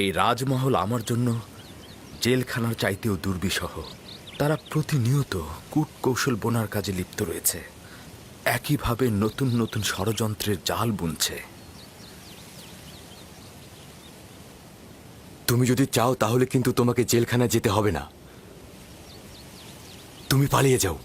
এই রাজমহল আমার জন্য জেলখানার চাইতেও দুর্বিষহ। তারা প্রতিনিয়ত কূট কৌশল বোনার কাজে লিপ্ত রয়েছে। একইভাবে নতুন নতুন ষড়যন্ত্রের জাল বুনছে। তুমি যদি চাও তাহলে কিন্তু তোমাকে জেলখানায় যেতে হবে না। তুমি পালিয়ে যাও।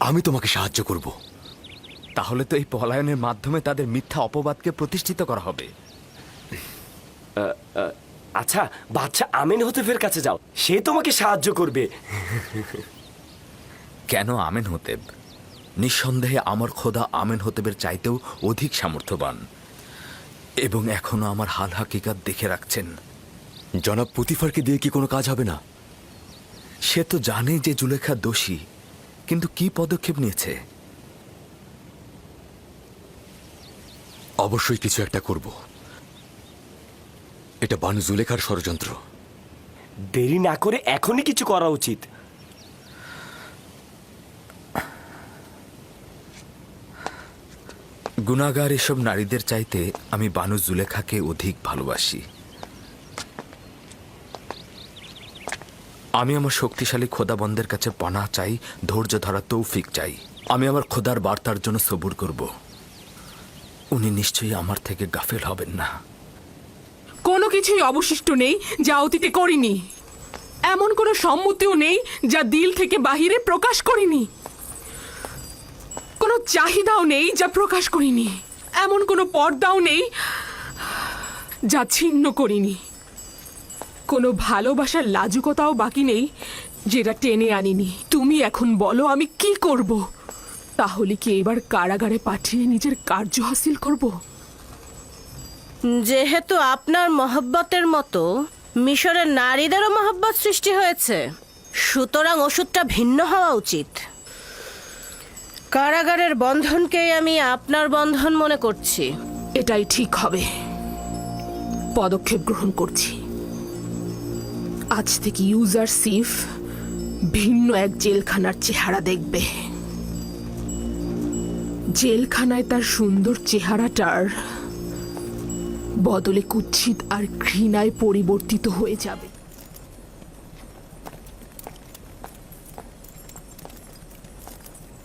আমি তোমাকে সাহায্য করব। তাহলে তো এই পলায়নের মাধ্যমে তাদের মিথ্যা অপবাদকে প্রতিষ্ঠিত করা হবে। আচ্ছা বাচ্চা আমিন হতেফের কাছে যাও। সে তোমাকে সাহায্য করবে। কেন আমেন হতেব নিঃসন্দেহে আমার খোদা আমেন হতেবের চাইতেও অধিক সামর্থ্যবান এবং এখনও আমার হাল হাকিকাত দেখে রাখছেন। জনাব পুতিফারকে দিয়ে কি কোনো কাজ হবে না? সে তো জানে যে জুলেখা দোষী কিন্তু কি পদক্ষেপ নিয়েছে? অবশ্যই কিছু একটা করব। এটা বানু জুলেখার ষড়যন্ত্র। দেরি না করে এখনই কিছু করা উচিত। গুণাগার এসব নারীদের চাইতে আমি বানু জুলেখাকে অধিক ভালোবাসি। আমি আমার শক্তিশালী খোদাবন্দের কাছে পানা চাই ধৈর্য ধরা তৌফিক চাই। আমি আমার খোদার বার্তার জন্য সবুর করব। উনি নিশ্চয়ই আমার থেকে গাফেল হবেন না। কিছুই অবশিষ্ট নেই, যা অতীতে করিনি। এমন কোনো সম্মতিও নেই, যা দিল থেকে বাহিরে প্রকাশ করিনি। কোনো চাহিদাও নেই, যা প্রকাশ করিনি। এমন কোনো পর্দাও নেই, যা ছিন্ন করিনি। কোনো ভালোবাসার লাজুকতাও বাকি নেই, যেটা টেনে আনিনি। তুমি এখন বলো, আমি কি করব? তাহলে কি এবার কারাগারে পাঠিয়ে নিজের কার্য হাসিল করব? যেহেতু আপনার মহব্বতের মতো মিশরের নারীদেরও মহব্বত সৃষ্টি হয়েছে, সুতরাং ওষুধটা ভিন্ন হওয়া উচিত। কারাগারের বন্ধনকেই আমি আপনার বন্ধন মনে করছি। এটাই ঠিক হবে। পদক্ষেপ গ্রহণ করছি। আজ থেকে ইউজার সিফ ভিন্ন এক জেলখানার চেহারা দেখবে। জেলখানায় তার সুন্দর চেহারাটার বদলে কুৎসিত আর ঘৃণায় পরিবর্তিত হয়ে যাবে।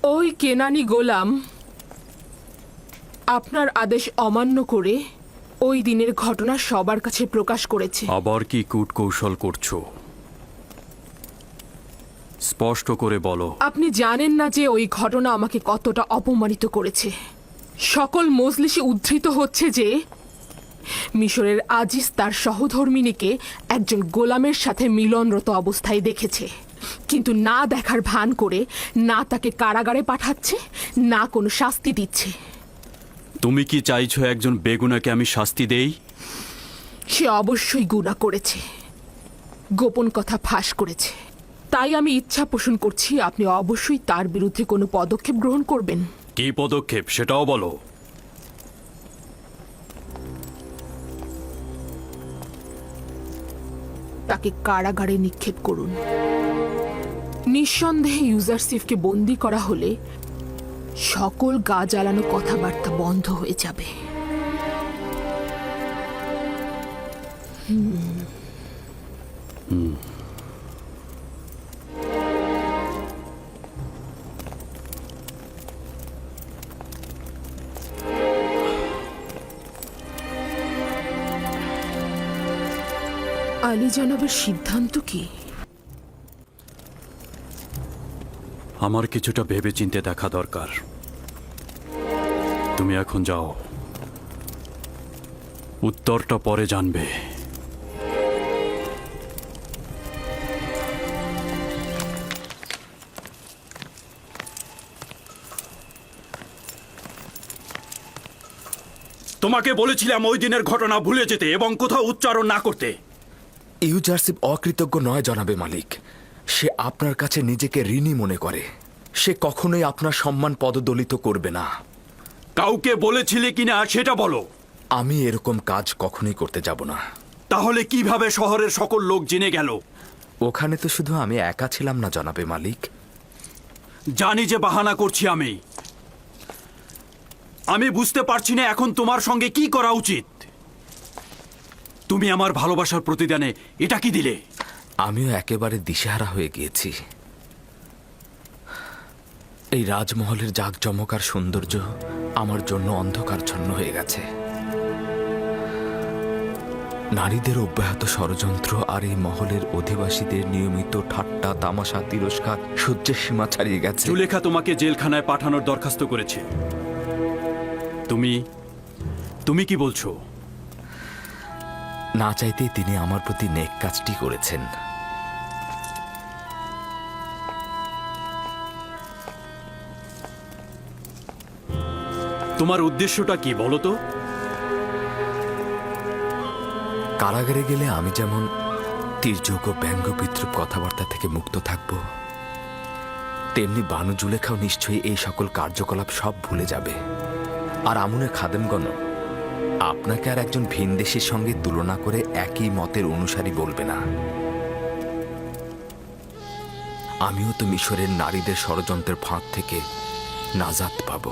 ওই কেনানি গোলাম আপনার আদেশ অমান্য করে ওই দিনের ঘটনা সবার কাছে প্রকাশ করেছে। আবার কি কূট কৌশল করছ? স্পষ্ট করে বলো। আপনি জানেন না যে ওই ঘটনা আমাকে কতটা অপমানিত করেছে। সকল মজলিসে উদ্ধৃত হচ্ছে যে মিশরের আজিজ তার সহধর্মিনীকে একজন গোলামের সাথে মিলনরত অবস্থায় দেখেছে। কিন্তু না দেখার ভান করে না তাকে কারাগারে পাঠাচ্ছে না কোনো শাস্তি দিচ্ছে। তুমি কি চাইছো একজন বেগুনাকে আমি শাস্তি দেই? সে অবশ্যই গুণা করেছে। গোপন কথা ফাঁস করেছে। তাই আমি ইচ্ছা পোষণ করছি আপনি অবশ্যই তার বিরুদ্ধে কোনো পদক্ষেপ গ্রহণ করবেন। কি পদক্ষেপ সেটাও বলো। তাকে কারাগারে নিক্ষেপ করুন। নিঃসন্দেহে ইউজারসিফকে বন্দি করা হলে সকল গা জ্বালানো কথাবার্তা বন্ধ হয়ে যাবে। আলী জনাবের সিদ্ধান্ত কি? আমার কিছুটা ভেবে চিনতে দেখা দরকার। তুমি এখন যাও। উত্তরটা পরে জানবে। তোমাকে বলেছিলাম ওই দিনের ঘটনা ভুলে যেতে এবং কোথাও উচ্চারণ না করতে। ইউজারশিপ অকৃতজ্ঞ নয় জনাবে মালিক। সে আপনার কাছে নিজেকে ঋণী মনে করে। সে কখনোই আপনার সম্মান পদদলিত করবে না। কাউকে বলেছিলে কিনা সেটা বলো। আমি এরকম কাজ কখনোই করতে যাব না। তাহলে কীভাবে শহরের সকল লোক জেনে গেল? ওখানে তো শুধু আমি একা ছিলাম না জনাবে মালিক। জানি যে বাহানা করছি আমি। আমি বুঝতে পারছি না এখন তোমার সঙ্গে কি করা উচিত। তুমি আমার ভালোবাসার প্রতিদানে এটা কি দিলে? আমিও একেবারে দিশেহারা হয়ে গিয়েছি। এই রাজমহলের জাঁকজমক আর সৌন্দর্য আমার জন্য অন্ধকারচ্ছন্ন হয়ে গেছে। নারীদের অব্যাহত ষড়যন্ত্র আর এই মহলের অধিবাসীদের নিয়মিত ঠাট্টা তামাশা তিরস্কার সহ্যের সীমা ছাড়িয়ে গেছে। জুলেখা তোমাকে জেলখানায় পাঠানোর দরখাস্ত করেছে। তুমি তুমি কি বলছো? না চাইতেই তিনি আমার প্রতি নেক কাজটি করেছেন। তোমার উদ্দেশ্যটা কি বলো তো? কারাগারে গেলে আমি যেমন তীর্যক ও ব্যঙ্গ বিদ্রুপ কথাবার্তা থেকে মুক্ত থাকব তেমনি বানু জুলেখাও নিশ্চয়ই এই সকল কার্যকলাপ সব ভুলে যাবে। আর আমুনের খাদেমগণ আপনাকে আর একজন ভিনদেশীর সঙ্গে তুলনা করে একই মতের অনুসারী বলবে না। আমিও তো মিশরের নারীদের ষড়যন্ত্রের ফাঁক থেকে নাজাত পাব।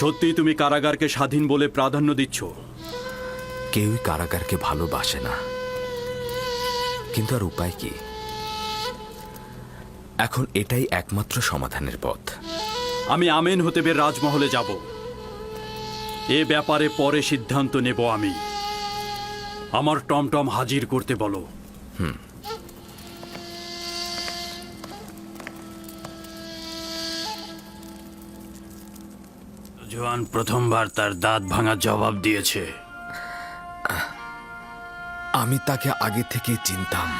সত্যি তুমি কারাগারকে স্বাধীন বলে প্রাধান্য দিচ্ছ? কেউই কারাগারকে ভালোবাসে না। কিন্তু আর উপায় কি? এখন এটাই একমাত্র সমাধানের পথ। আমি আমেন হতেবের রাজমহলে যাব। এ ব্যাপারে পরে সিদ্ধান্ত নেব আমি। আমার টমটম হাজির করতে বলো। জোয়ান প্রথমবার তার দাঁত ভাঙার জবাব দিয়েছে। আমি তাকে আগে থেকে চিনতাম।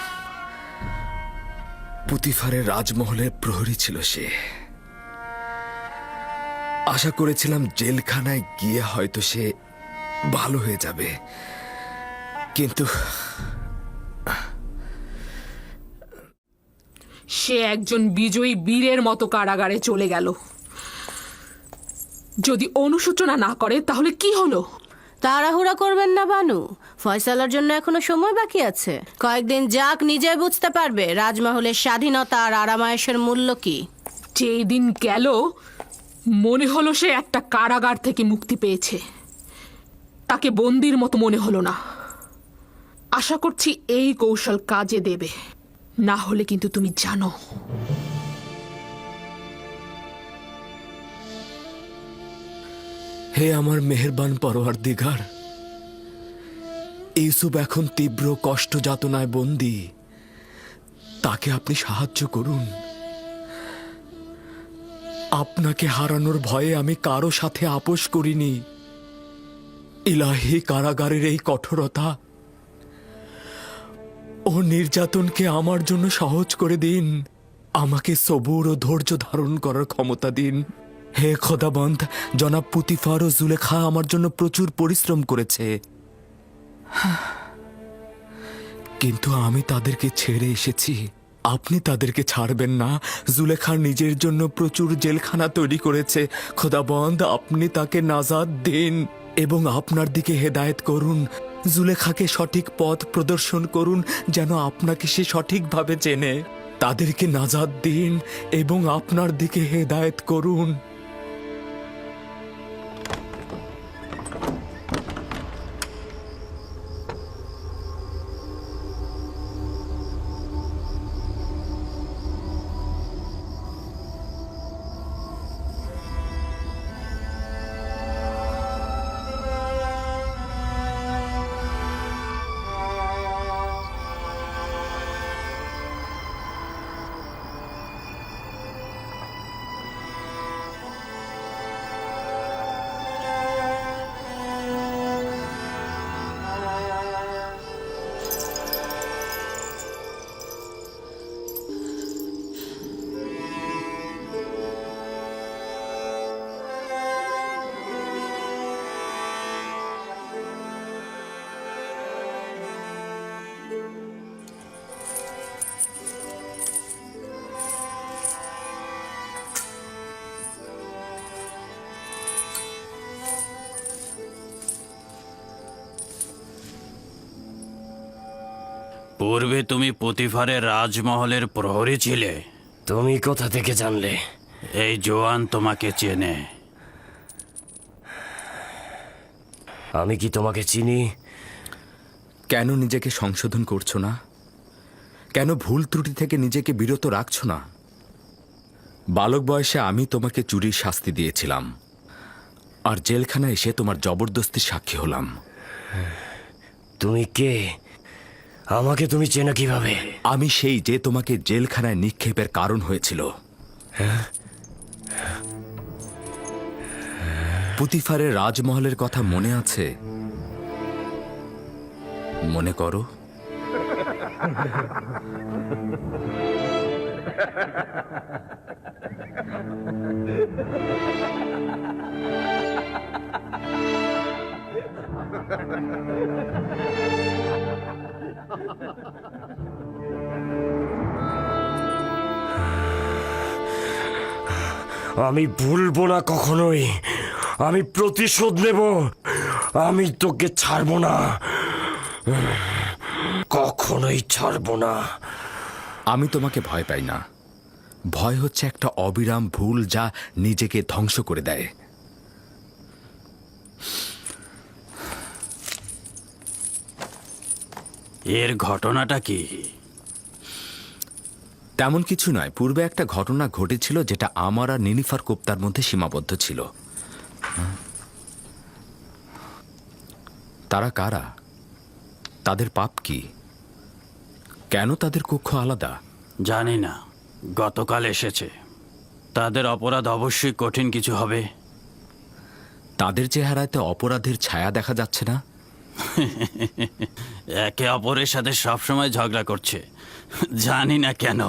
পুতিফারের রাজমহলের প্রহরী ছিল সে। আশা করেছিলাম জেলখানায় গিয়ে হয়তো সে ভালো হয়ে যাবে। কিন্তু সে একজন বিজয়ী বীরের মতো কারাগারে চলে গেল। যদি অনুশোচনা না করে তাহলে কি হলো? তাড়াহুড়া করবেন না বানু। ফয়সালার জন্য এখনও সময় বাকি আছে। কয়েকদিন যাক নিজে বুঝতে পারবে রাজমহলের স্বাধীনতা আর আরামায়েশের মূল্য কি। যেই দিন গেল মনে হলো সে একটা কারাগার থেকে মুক্তি পেয়েছে। তাকে বন্দির মতো মনে হলো না। আশা করছি এই কৌশল কাজে দেবে। না হলে কিন্তু তুমি জানো। হে আমার মেহেরবান পরোয়ার দিঘার ইউসুফ এখন তীব্র কষ্ট যাতনায় বন্দি। তাকে আপনি সাহায্য করুন। আপনাকে হারানোর ভয়ে আমি কারও সাথে আপোষ করিনি। ইলাহি কারাগারের এই কঠোরতা ও নির্যাতনকে আমার জন্য সহজ করে দিন। আমাকে সবুর ও ধৈর্য ধারণ করার ক্ষমতা দিন। হে খোদাবন্ত জনাব পুতিফার ও জুলেখা আমার জন্য প্রচুর পরিশ্রম করেছে। কিন্তু আমি তাদেরকে ছেড়ে এসেছি। আপনি তাদেরকে ছাড়বেন না। জুলেখা নিজের জন্য প্রচুর জেলখানা তৈরি করেছে। খোদাবন্দ, আপনি তাকে নাজাদ দিন এবং আপনার দিকে হেদায়েত করুন। জুলেখাকে সঠিক পথ প্রদর্শন করুন যেন আপনাকে সে সঠিকভাবে চেনে। তাদেরকে নাজাদ দিন এবং আপনার দিকে হেদায়েত করুন। পূর্বে তুমি প্রতিফারের রাজমহলের প্রহরী ছিলে। তুমি কোথা থেকে জানলে? এই জোয়ান তোমাকে চেনে। আমি কি তোমাকে চিনি? কেন নিজেকে সংশোধন করছ না? কেন ভুল ত্রুটি থেকে নিজেকে বিরত রাখছো না? বালক বয়সে আমি তোমাকে চুরির শাস্তি দিয়েছিলাম। আর জেলখানায় এসে তোমার জবরদস্তির সাক্ষী হলাম। তুমি কে? আমাকে তুমি চেনো কীভাবে? আমি সেই যে তোমাকে জেলখানায় নিক্ষেপের কারণ হয়েছিল। পুতিফারের রাজমহলের কথা মনে আছে? মনে করো। আমি ভুলবো না কখনোই। আমি প্রতিশোধ নেব। আমি তোকে ছাড়বো না। কখনোই ছাড়বো না। আমি তোমাকে ভয় পাই না। ভয় হচ্ছে একটা অবিরাম ভুল যা নিজেকে ধ্বংস করে দেয়। এর ঘটনাটা কি? তেমন কিছু নয়। পূর্বে একটা ঘটনা ঘটেছিল যেটা আমার আর নিনিফার কোপ্তার মধ্যে সীমাবদ্ধ ছিল। তারা কারা? তাদের পাপ কি? কেন তাদের কক্ষ আলাদা? জানি না। গতকাল এসেছে। তাদের অপরাধ অবশ্যই কঠিন কিছু হবে। তাদের চেহারাতে অপরাধের ছায়া দেখা যাচ্ছে না। একে অপরের সাথে সবসময় ঝগড়া করছে। জানি না কেন।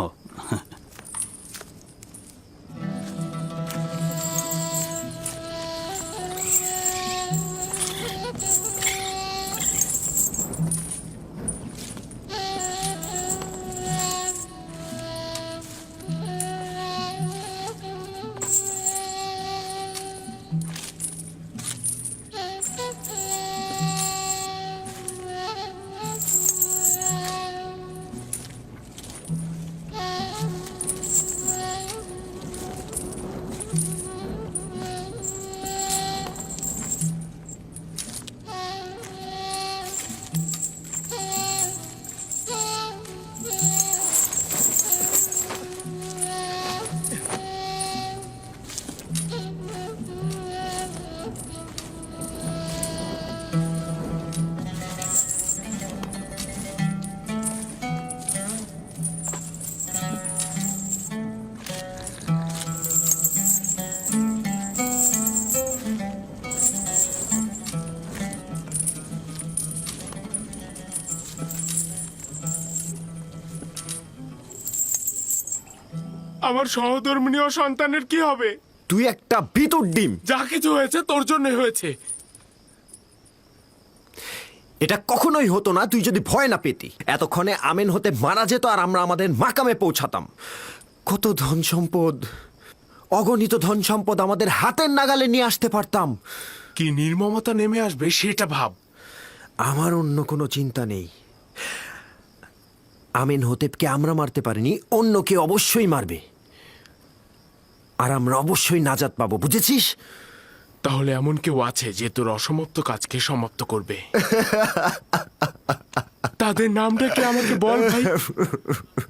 আমার সহধর্মিনীয় সন্তানের কি হবে? তুই একটা ভিতর ডিম। যা কিছু হয়েছে তোর জন্য হয়েছে। এটা কখনোই হতো না তুই যদি ভয় না পেতি। এতক্ষণে আমেন হতে মারা যেত আর আমরা আমাদের মাকামে পৌঁছাতাম। কত ধন সম্পদ অগণিত ধন সম্পদ আমাদের হাতের নাগালে নিয়ে আসতে পারতাম। কি নির্মমতা নেমে আসবে সেটা ভাব। আমার অন্য কোনো চিন্তা নেই। আমিন হতেবকে আমরা মারতে পারিনি অন্য কে অবশ্যই মারবে। আর আমরা অবশ্যই নাজাত পাবো বুঝেছিস? তাহলে এমন কেউ আছে যে তোর অসমাপ্ত কাজকে সমাপ্ত করবে? তাদের নামটা কি আমাকে বল ভাই?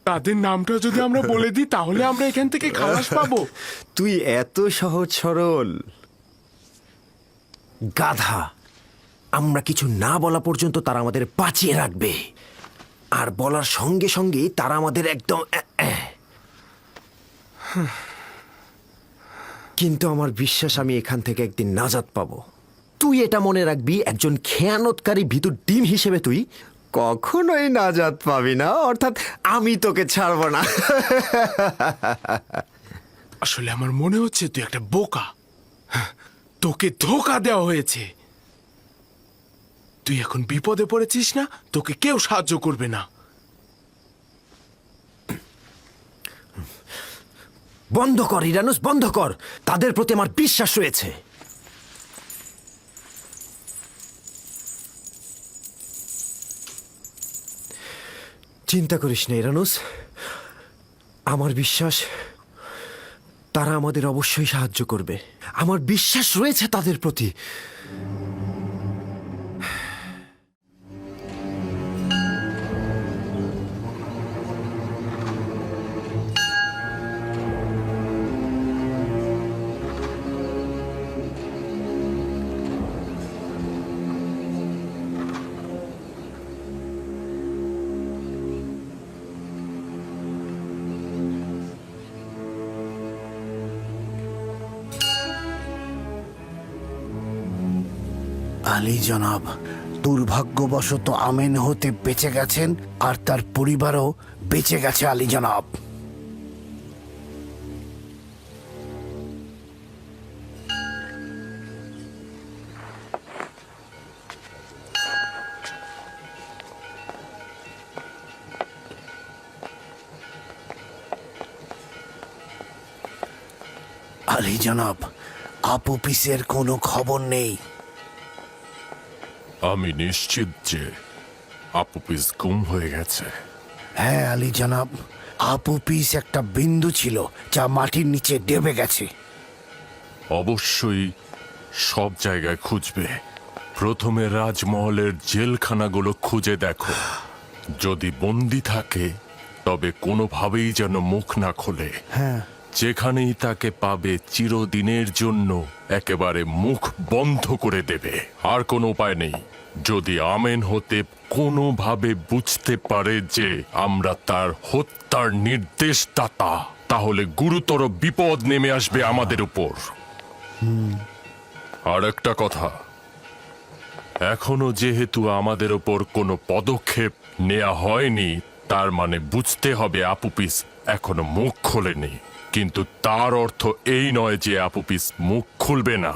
তাদের নামটা যদি আমরা বলে দিই তাহলে আমরা এখান থেকে খালাস পাবো। তুই এত সহজ সরল। গাধা। আমরা কিছু না বলা পর্যন্ত তারা আমাদের বাঁচিয়ে রাখবে। আর বলার সঙ্গে সঙ্গেই তারা আমাদের একদম আহ। কিন্তু আমার বিশ্বাস, আমি এখান থেকে একদিন নাজাত পাবো। তুই এটা মনে রাখবি, একজন খেয়ানতকারী ভিতর ডিম হিসেবে তুই কখনোই নাজাত পাবি না, অর্থাৎ আমি তোকে ছাড়বো না। আসলে আমার মনে হচ্ছে তুই একটা বোকা। তোকে ধোকা দেওয়া হয়েছে। তুই এখন বিপদে পড়েছিস না, তোকে কেউ সাহায্য করবে না। বন্ধ কর, ইরানুস, বন্ধ কর। তাদের প্রতি আমার বিশ্বাস রয়েছে। চিন্তা করিস না, ইরানুস। আমার বিশ্বাস, তারা আমাদের অবশ্যই সাহায্য করবে। আমার বিশ্বাস রয়েছে তাদের প্রতি। আলী জনাব, দুর্ভাগ্যবশত আমেন হতে বেঁচে গেছেন আর তার পরিবারও বেঁচে গেছে আলী জনাব। আলী জনাব আপোপিসের কোনো খবর নেই। আমি নিশ্চিত যে আপুপিস গুম হয়ে গেছে। হ্যাঁ আলী জনাব আপোপিস একটা বিন্দু ছিল যা মাটির নিচে ডেবে গেছে। অবশ্যই সব জায়গায় খুঁজবে। প্রথমে রাজমহলের জেলখানাগুলো খুঁজে দেখো। যদি বন্দি থাকে তবে কোনোভাবেই যেন মুখ না খোলে। হ্যাঁ। যেখানেই তাকে পাবে চিরদিনের জন্য একেবারে মুখ বন্ধ করে দেবে। আর কোনো উপায় নেই। যদি আমেন হতে কোনোভাবে বুঝতে পারে যে আমরা তার হত্যার নির্দেশদাতা তাহলে গুরুতর বিপদ নেমে আসবে আমাদের উপর। আর একটা কথা এখনও যেহেতু আমাদের ওপর কোনো পদক্ষেপ নেওয়া হয়নি তার মানে বুঝতে হবে আপুপিস এখনও মুখ খোলেনি। কিন্তু তার অর্থ এই নয় যে আপুপিস মুখ খুলবে না।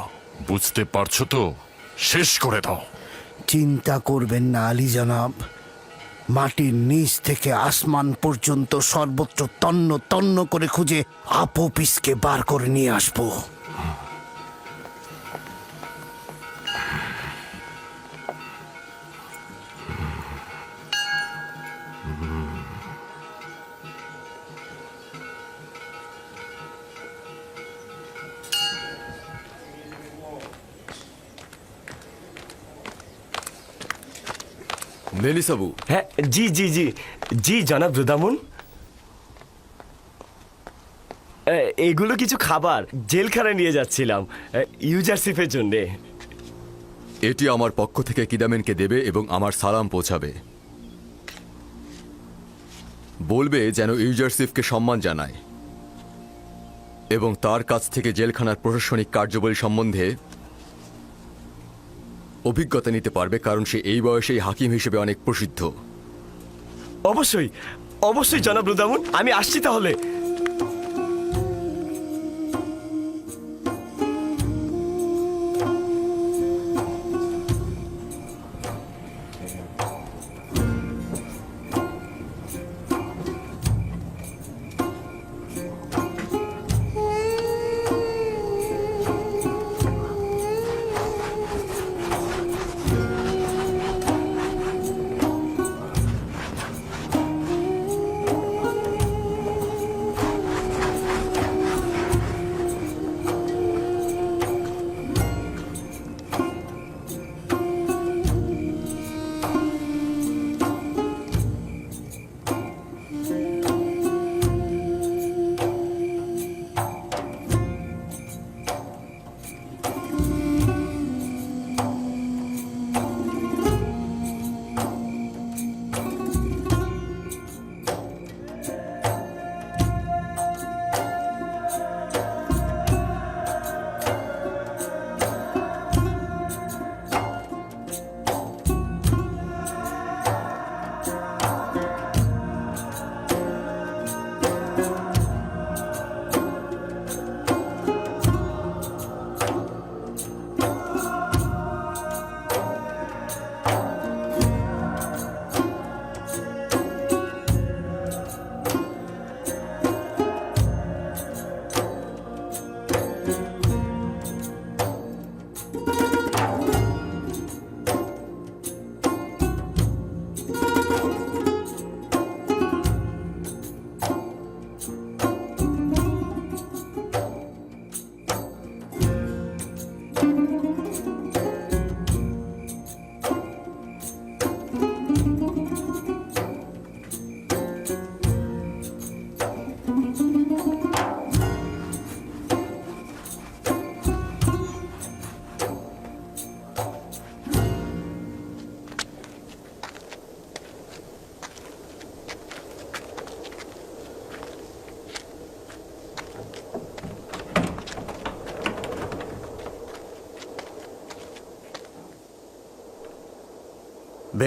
বুঝতে পারছ তো? শেষ করে দাও। চিন্তা করবেন না আলী জনাব। মাটির নিচ থেকে আসমান পর্যন্ত সর্বত্র তন্ন তন্ন করে খুঁজে আপোপিসকে বার করে নিয়ে আসব। মেলিসাবু। হ্যাঁ জি জি জি। জি জনাব রুদামুন। এগুলো কিছু খাবার। জেলখানায় নিয়ে যাচ্ছিলাম ইউজারশিপের জন্যে। এটি আমার পক্ষ থেকে কিদামেনকে দেবে এবং আমার সালাম পৌঁছাবে। বলবে যেন ইউজারসিফকে সম্মান জানায়। এবং তার কাছ থেকে জেলখানার প্রশাসনিক কার্যাবলী সম্বন্ধে অভিজ্ঞতা নিতে পারবে কারণ সে এই বয়সেই হাকিম হিসেবে অনেক প্রসিদ্ধ। অবশ্যই অবশ্যই জনাব রুদামুন, আমি আসছি তাহলে।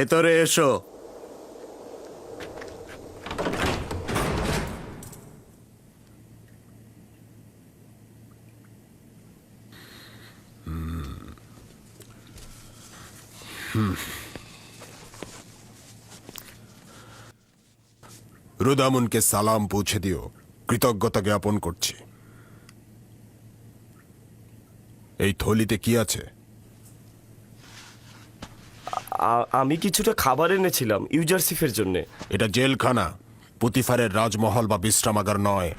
ভেতরে এসো। রুদামুনকে সালাম পৌঁছে দিও। কৃতজ্ঞতা জ্ঞাপন করছি। এই থলিতে কি আছে? আমি কিছুটা খাবার এনেছিলাম ইউজারসিফের জন্য। এটা জেলখানা পুতিফারের রাজমহল বা বিশ্রামাগার নয়।